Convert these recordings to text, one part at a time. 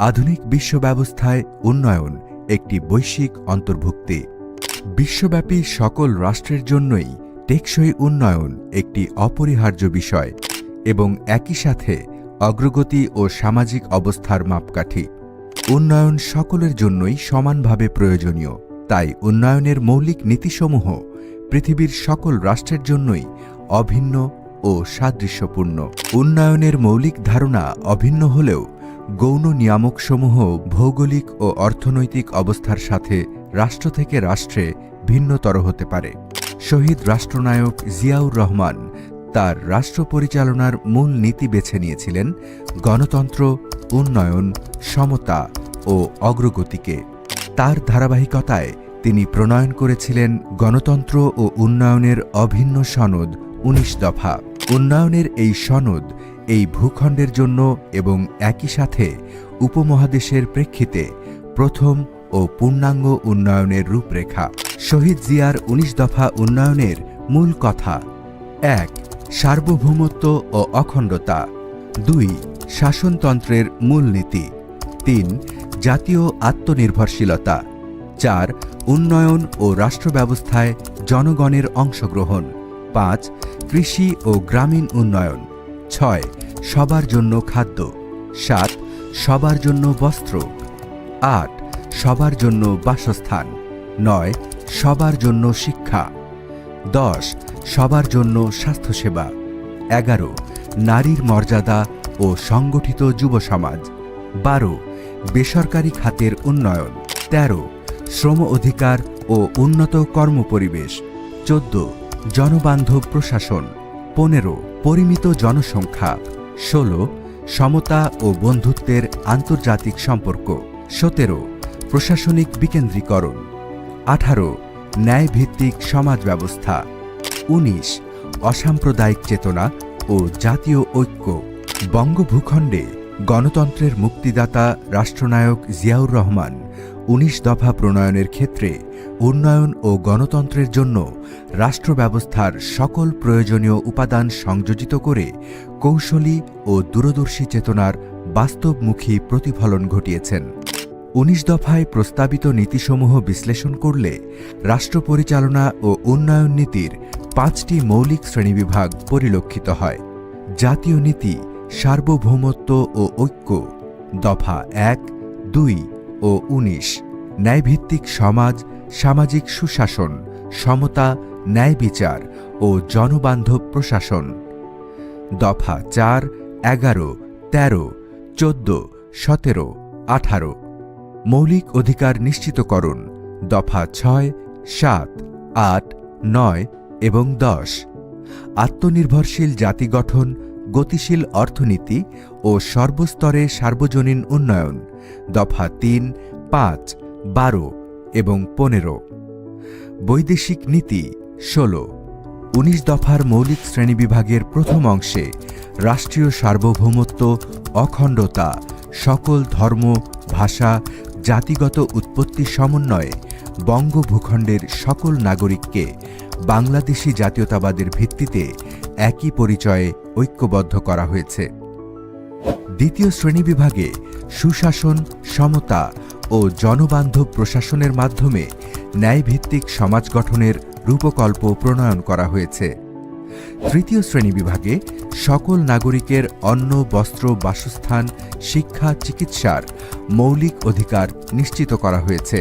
আধুনিক বিশ্ব ব্যবস্থায় উন্নয়ন একটি বৈশ্বিক অন্তর্ভুক্তি। বিশ্বব্যাপী সকল রাষ্ট্রের জন্যই টেকসই উন্নয়ন একটি অপরিহার্য বিষয় এবং একই সাথে অগ্রগতি ও সামাজিক অবস্থার মাপকাঠি। উন্নয়ন সকলের জন্যই সমানভাবে প্রয়োজনীয়, তাই উন্নয়নের মৌলিক নীতিসমূহ পৃথিবীর সকল রাষ্ট্রের জন্যই অভিন্ন ও সাদৃশ্যপূর্ণ। উন্নয়নের মৌলিক ধারণা অভিন্ন হলেও গৌণ নিয়ামকসমূহ ভৌগোলিক ও অর্থনৈতিক অবস্থার সাথে রাষ্ট্র থেকে রাষ্ট্রে ভিন্নতর হতে পারে। শহীদ রাষ্ট্রনায়ক জিয়াউর রহমান তার রাষ্ট্র পরিচালনার মূল নীতি বেছে নিয়েছিলেন গণতন্ত্র, উন্নয়ন, সমতা ও অগ্রগতিকে। তার ধারাবাহিকতায় তিনি প্রণয়ন করেছিলেন গণতন্ত্র ও উন্নয়নের অভিন্ন সনদ উনিশ দফা। উন্নয়নের এই সনদ এই ভূখণ্ডের জন্য এবং একই সাথে উপমহাদেশের প্রেক্ষিতে প্রথম ও পূর্ণাঙ্গ উন্নয়নের রূপরেখা। শহীদ জিয়ার উনিশ দফা উন্নয়নের মূল কথা। এক, সার্বভৌমত্ব ও অখণ্ডতা। দুই, শাসনতন্ত্রের মূলনীতি। তিন, জাতীয় আত্মনির্ভরশীলতা। চার, উন্নয়ন ও রাষ্ট্র ব্যবস্থায় জনগণের অংশগ্রহণ। পাঁচ, কৃষি ও গ্রামীণ উন্নয়ন। ছয় সবার জন্য খাদ্য সাত সবার জন্য বস্ত্র, আট, সবার জন্য বাসস্থান, নয়, সবার জন্য শিক্ষা, দশ, সবার জন্য স্বাস্থ্যসেবা, এগারো, নারীর মর্যাদা ও সংগঠিত যুব সমাজ, বারো, বেসরকারি খাতের উন্নয়ন, তেরো, শ্রম অধিকার ও উন্নত কর্মপরিবেশ, চোদ্দ, জনবান্ধব প্রশাসন, পনেরো, পরিমিত জনসংখ্যা ষোলো, সমতা ও বন্ধুত্বের আন্তর্জাতিক সম্পর্ক। সতেরো, প্রশাসনিক বিকেন্দ্রীকরণ। আঠারো, ন্যায়ভিত্তিক সমাজ ব্যবস্থা। উনিশ, অসাম্প্রদায়িক চেতনা ও জাতীয় ঐক্য। বঙ্গভূখণ্ডে গণতন্ত্রের মুক্তিদাতা রাষ্ট্রনায়ক জিয়াউর রহমান উনিশ দফা প্রণয়নের ক্ষেত্রে উন্নয়ন ও গণতন্ত্রের জন্য রাষ্ট্র ব্যবস্থার সকল প্রয়োজনীয় উপাদান সংযোজিত করে কৌশলী ও দূরদর্শী চেতনার বাস্তবমুখী প্রতিফলন ঘটিয়েছেন। উনিশ দফায় প্রস্তাবিত নীতিসমূহ বিশ্লেষণ করলে রাষ্ট্র পরিচালনা ও উন্নয়ন নীতির পাঁচটি মৌলিক শ্রেণীবিভাগ পরিলক্ষিত হয়। জাতীয় নীতি, সার্বভৌমত্ব ও ঐক্য, দফা এক, দুই ও উনিশ, ন্যায়ভিত্তিক সমাজ, সামাজিক সুশাসন, সমতা, ন্যায় বিচার ও জনবান্ধব প্রশাসন। দফা চার, এগারো, তেরো, চোদ্দ, সতেরো, আঠারো। মৌলিক অধিকার নিশ্চিতকরণ দফা ছয়, সাত, আট, নয় এবং দশ। আত্মনির্ভরশীল জাতি গঠন, গতিশীল অর্থনীতি ও সর্বস্তরে সার্বজনীন উন্নয়ন। দফা তিন, পাঁচ, বারো এবং পনেরো। বৈদেশিক নীতি, ষোলো। উনিশ দফার মৌলিক শ্রেণীবিভাগের প্রথম অংশে রাষ্ট্রীয় সার্বভৌমত্ব, অখণ্ডতা, সকল ধর্ম, ভাষা, জাতিগত উৎপত্তি সমন্বয়ে বঙ্গভূখণ্ডের সকল নাগরিককে বাংলাদেশি জাতীয়তাবাদের ভিত্তিতে একই পরিচয়ে ঐক্যবদ্ধ করা হয়েছে। দ্বিতীয় শ্রেণীবিভাগে সুশাসন, সমতা ও জনবান্ধব প্রশাসনের মাধ্যমে ন্যায়ভিত্তিক সমাজ গঠনের রূপকল্প প্রণয়ন করা হয়েছে। তৃতীয় শ্রেণি বিভাগে সকল নাগরিকের অন্ন, বস্ত্র, বাসস্থান, শিক্ষা, চিকিৎসার মৌলিক অধিকার নিশ্চিত করা হয়েছে।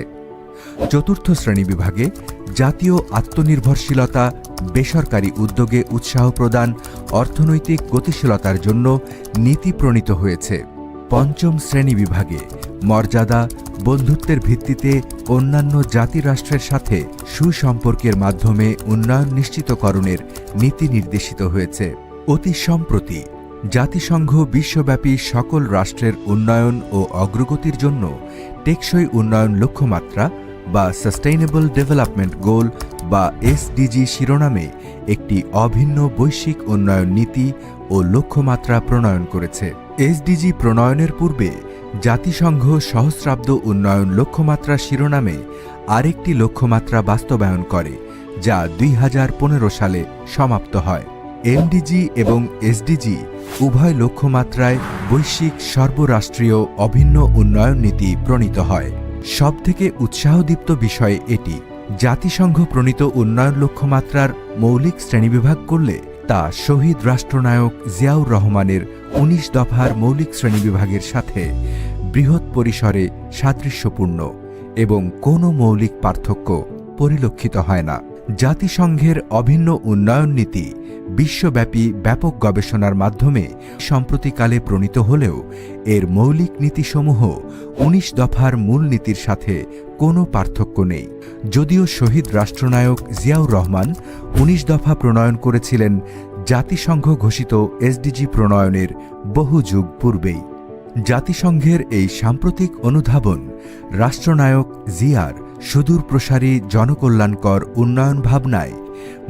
চতুর্থ শ্রেণি বিভাগে জাতীয় আত্মনির্ভরশীলতা, বেসরকারি উদ্যোগে উৎসাহ প্রদান, অর্থনৈতিক গতিশীলতার জন্য নীতি প্রণীত হয়েছে। পঞ্চম শ্রেণি বিভাগে মর্যাদা, বন্ধুত্বের ভিত্তিতে অন্যান্য জাতিরাষ্ট্রের সাথে সুসম্পর্কের মাধ্যমে উন্নয়ন নিশ্চিতকরণের নীতি নির্দেশিত হয়েছে। অতি সম্প্রতি, জাতিসংঘ বিশ্বব্যাপী সকল রাষ্ট্রের উন্নয়ন ও অগ্রগতির জন্য টেকসই উন্নয়ন লক্ষ্যমাত্রা বা সাস্টেইনেবল ডেভেলপমেন্ট গোল বা এসডিজি শিরোনামে একটি অভিন্ন বৈশ্বিক উন্নয়ন নীতি ও লক্ষ্যমাত্রা প্রণয়ন করেছে। এসডিজি প্রণয়নের পূর্বে জাতিসংঘ সহস্রাব্দ উন্নয়ন লক্ষ্যমাত্রা শিরোনামে আরেকটি লক্ষ্যমাত্রা বাস্তবায়ন করে, যা দুই হাজার পনেরো সালে সমাপ্ত হয়। এমডিজি এবং এসডিজি উভয় লক্ষ্যমাত্রায় বৈশ্বিক সর্বরাষ্ট্রীয় অভিন্ন উন্নয়ন নীতি প্রণীত হয়। সবথেকে উৎসাহদীপ্ত বিষয় এটি, জাতিসংঘ প্রণীত উন্নয়ন লক্ষ্যমাত্রার মৌলিক শ্রেণীবিভাগ করলে তা শহীদ রাষ্ট্রনায়ক জিয়াউর রহমানের ১৯ দফার মৌলিক শ্রেণীবিভাগের সাথে বৃহৎ পরিসরে সাদৃশ্যপূর্ণ এবং কোনো মৌলিক পার্থক্য পরিলক্ষিত হয় না। জাতিসংঘের অভিন্ন উন্নয়ন নীতি বিশ্বব্যাপী ব্যাপক গবেষণার মাধ্যমে সম্প্রতিকালে প্রণীত হলেও এর মৌলিক নীতিসমূহ ১৯ দফার মূল নীতির সাথে কোনো পার্থক্য নেই। যদিও শহীদ রাষ্ট্রনায়ক জিয়াউর রহমান ১৯ দফা প্রণয়ন করেছিলেন, জাতিসংঘ ঘোষিত এসডিজি প্রণয়নের বহু যুগ পূর্বেই। জাতিসংঘের এই সাম্প্রতিক অনুধাবন রাষ্ট্রনায়ক জিয়ার সুদূর প্রসারী জনকল্যাণকর উন্নয়ন ভাবনায়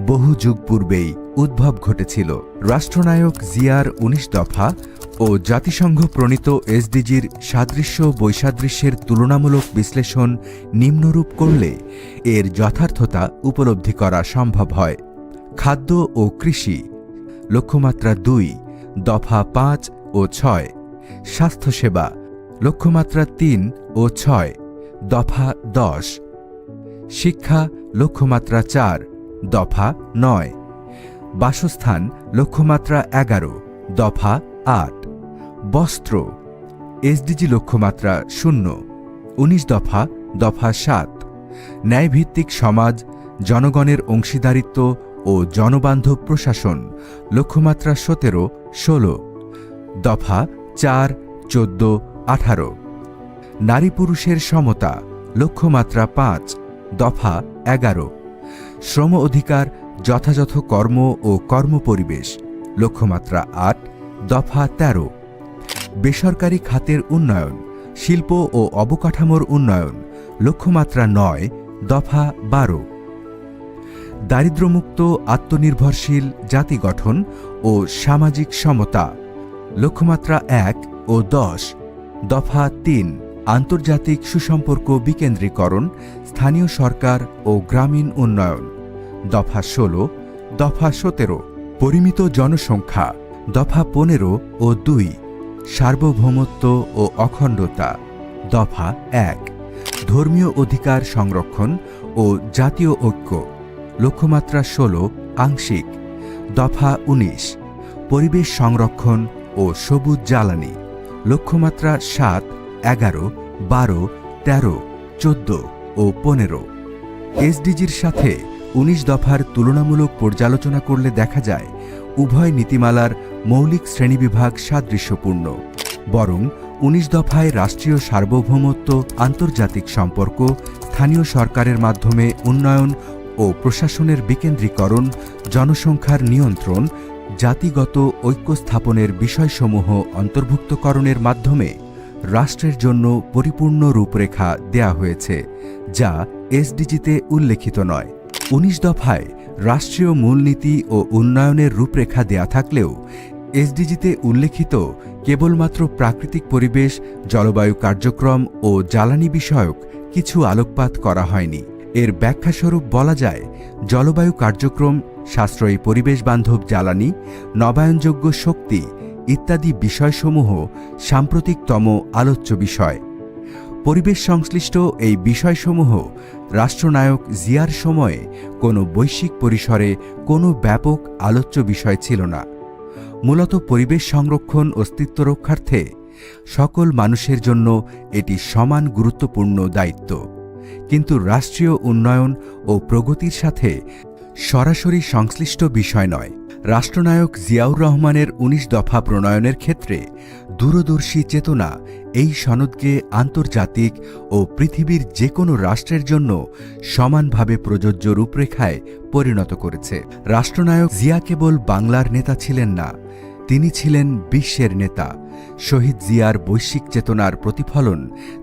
বহু যুগ পূর্বেই উদ্ভব ঘটেছিল। রাষ্ট্রনায়ক জিয়ার ১৯ দফা ও জাতিসংঘ প্রণীত এসডিজির সাদৃশ্য বৈসাদৃশ্যের তুলনামূলক বিশ্লেষণ নিম্নরূপ করলে এর যথার্থতা উপলব্ধি করা সম্ভব হয়। খাদ্য ও কৃষি, লক্ষ্যমাত্রা দুই, দফা পাঁচ ও ছয়, স্বাস্থ্যসেবা, লক্ষ্যমাত্রা তিন ও ছয়, দফা দশ, শিক্ষা, লক্ষ্যমাত্রা চার, দফা নয়, বাসস্থান, লক্ষ্যমাত্রা এগারো, দফা আট। বস্ত্র। এসডিজি লক্ষ্যমাত্রা শূন্য। ১৯ দফা দফা সাত। ন্যায়ভিত্তিক সমাজ, জনগণের অংশীদারিত্ব ও জনবান্ধব প্রশাসন। লক্ষ্যমাত্রা সতেরো, ষোলো। দফা চার, চোদ্দ, আঠারো। নারী পুরুষের সমতা, লক্ষ্যমাত্রা পাঁচ, দফা এগারো। শ্রম অধিকার, যথাযথ কর্ম ও কর্মপরিবেশ, লক্ষ্যমাত্রা আট, দফা তেরো। বেসরকারি খাতের উন্নয়ন, শিল্প ও অবকাঠামোর উন্নয়ন, লক্ষ্যমাত্রা নয়, দফা বারো। দারিদ্রমুক্ত আত্মনির্ভরশীল জাতি গঠন ও সামাজিক সমতা, লক্ষ্যমাত্রা এক ও দশ, দফা তিন, আন্তর্জাতিক সুসম্পর্ক বিকেন্দ্রীকরণ, স্থানীয় সরকার ও গ্রামীণ উন্নয়ন, দফা ষোলো, দফা সতেরো, পরিমিত জনসংখ্যা, দফা পনেরো ও দুই। সার্বভৌমত্ব ও অখণ্ডতা। দফা এক, ধর্মীয় অধিকার সংরক্ষণ ও জাতীয় ঐক্য। লক্ষ্যমাত্রা ষোলো, আংশিক। দফা উনিশ, পরিবেশ সংরক্ষণ ও সবুজ জ্বালানি। লক্ষ্যমাত্রা সাত, এগারো, বারো, তেরো, চোদ্দ ও পনেরো। এসডিজির সাথে ১৯ দফার তুলনামূলক পর্যালোচনা করলে দেখা যায় উভয় নীতিমালার মৌলিক শ্রেণীবিভাগ সাদৃশ্যপূর্ণ, বরং ১৯ দফায় রাষ্ট্রীয় সার্বভৌমত্ব, আন্তর্জাতিক সম্পর্ক, স্থানীয় সরকারের মাধ্যমে উন্নয়ন ও প্রশাসনের বিকেন্দ্রীকরণ, জনসংখ্যার নিয়ন্ত্রণ, জাতিগত ঐক্য স্থাপনের বিষয়সমূহ অন্তর্ভুক্তকরণের মাধ্যমে রাষ্ট্রের জন্য পরিপূর্ণ রূপরেখা দেয়া হয়েছে, যা এসডিজিতে উল্লেখিত নয়। ১৯ দফায় রাষ্ট্রীয় মূলনীতি ও উন্নয়নের রূপরেখা দেয়া থাকলেও এসডিজিতে উল্লেখিত কেবলমাত্র প্রাকৃতিক পরিবেশ, জলবায়ু কার্যক্রম ও জ্বালানি বিষয়ক কিছু আলোকপাত করা হয়নি। এর ব্যাখ্যাস্বরূপ বলা যায়, জলবায়ু কার্যক্রম, সাশ্রয়ী পরিবেশ বান্ধব জ্বালানি, নবায়নযোগ্য শক্তি ইত্যাদি বিষয়সমূহ সাম্প্রতিকতম আলোচ্য বিষয়। পরিবেশ সংশ্লিষ্ট এই বিষয়সমূহ রাষ্ট্রনায়ক জিয়ার সময়ে কোনো বৈশ্বিক পরিসরে কোনো ব্যাপক আলোচ্য বিষয় ছিল না। মূলত পরিবেশ সংরক্ষণ অস্তিত্ব রক্ষার্থে সকল মানুষের জন্য এটি সমান গুরুত্বপূর্ণ দায়িত্ব। কিন্তু রাষ্ট্রীয় উন্নয়ন ও প্রগতির সাথে সরাসরি সংশ্লিষ্ট বিষয় নয়। রাষ্ট্রনায়ক জিয়াউর রহমানের ১৯ দফা প্রণয়নের ক্ষেত্রে দূরদর্শী চেতনা এই সনদকে আন্তর্জাতিক ও পৃথিবীর যে কোনো রাষ্ট্রের জন্য সমানভাবে প্রযোজ্য রূপরেখায় পরিণত করেছে। রাষ্ট্রনায়ক জিয়া কেবল বাংলার নেতা ছিলেন না, তিনি ছিলেন বিশ্বের নেতা। শহীদ জিয়ার বৈশ্বিক চেতনার প্রতিফলন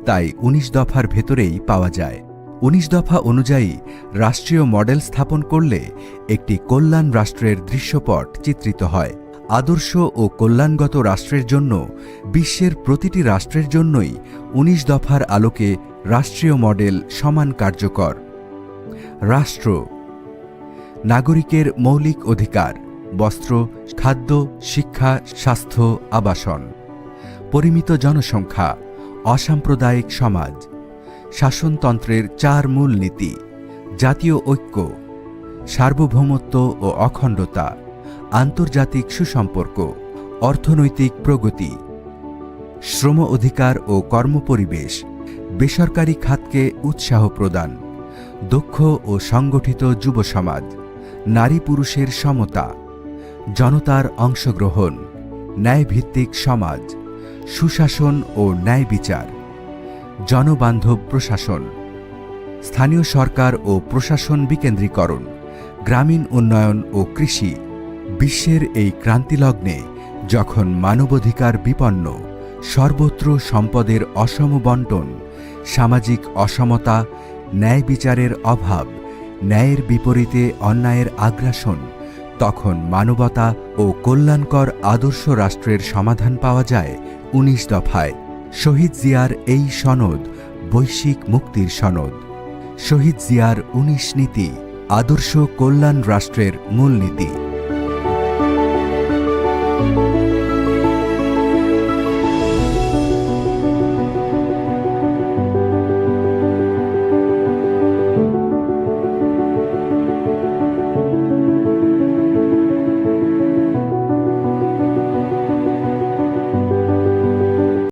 তাই ১৯ দফার ভেতরেই পাওয়া যায়। ১৯ দফা অনুযায়ী রাষ্ট্রীয় মডেল স্থাপন করলে একটি কল্যাণ রাষ্ট্রের দৃশ্যপট চিত্রিত হয়। আদর্শ ও কল্যাণগত রাষ্ট্রের জন্য, বিশ্বের প্রতিটি রাষ্ট্রের জন্যই ১৯ দফার আলোকে রাষ্ট্রীয় মডেল সমান কার্যকর। রাষ্ট্র, নাগরিকের মৌলিক অধিকার, বস্ত্র, খাদ্য, শিক্ষা, স্বাস্থ্য, আবাসন। পরিমিত জনসংখ্যা, অসাম্প্রদায়িক সমাজ। শাসনতন্ত্রের চার মূল নীতি, জাতীয় ঐক্য, সার্বভৌমত্ব ও অখণ্ডতা। আন্তর্জাতিক সুসম্পর্ক, অর্থনৈতিক প্রগতি, শ্রম অধিকার ও কর্মপরিবেশ, বেসরকারি খাতকে উৎসাহ প্রদান, দক্ষ ও সংগঠিত যুব সমাজ, নারী পুরুষের সমতা, জনতার অংশগ্রহণ, ন্যায়ভিত্তিক সমাজ, সুশাসন ও ন্যায় বিচার, জনবান্ধব প্রশাসন, স্থানীয় সরকার ও প্রশাসন বিকেন্দ্রীকরণ, গ্রামীণ উন্নয়ন ও কৃষি বিশ্বের এই ক্রান্তিলগ্নে যখন মানবাধিকার বিপন্ন, সর্বত্র সম্পদের অসম বন্টন সামাজিক অসমতা, ন্যায় বিচারের অভাব, ন্যায়ের বিপরীতে অন্যায়ের আগ্রাসন, তখন মানবতা ও কল্যাণকর আদর্শ রাষ্ট্রের সমাধান পাওয়া যায় উনিশ দফায়। শহীদ জিয়ার এই সনদ বৈশ্বিক মুক্তির সনদ। শহীদ জিয়ার উনিশ নীতি আদর্শ কল্যাণ রাষ্ট্রের মূলনীতি।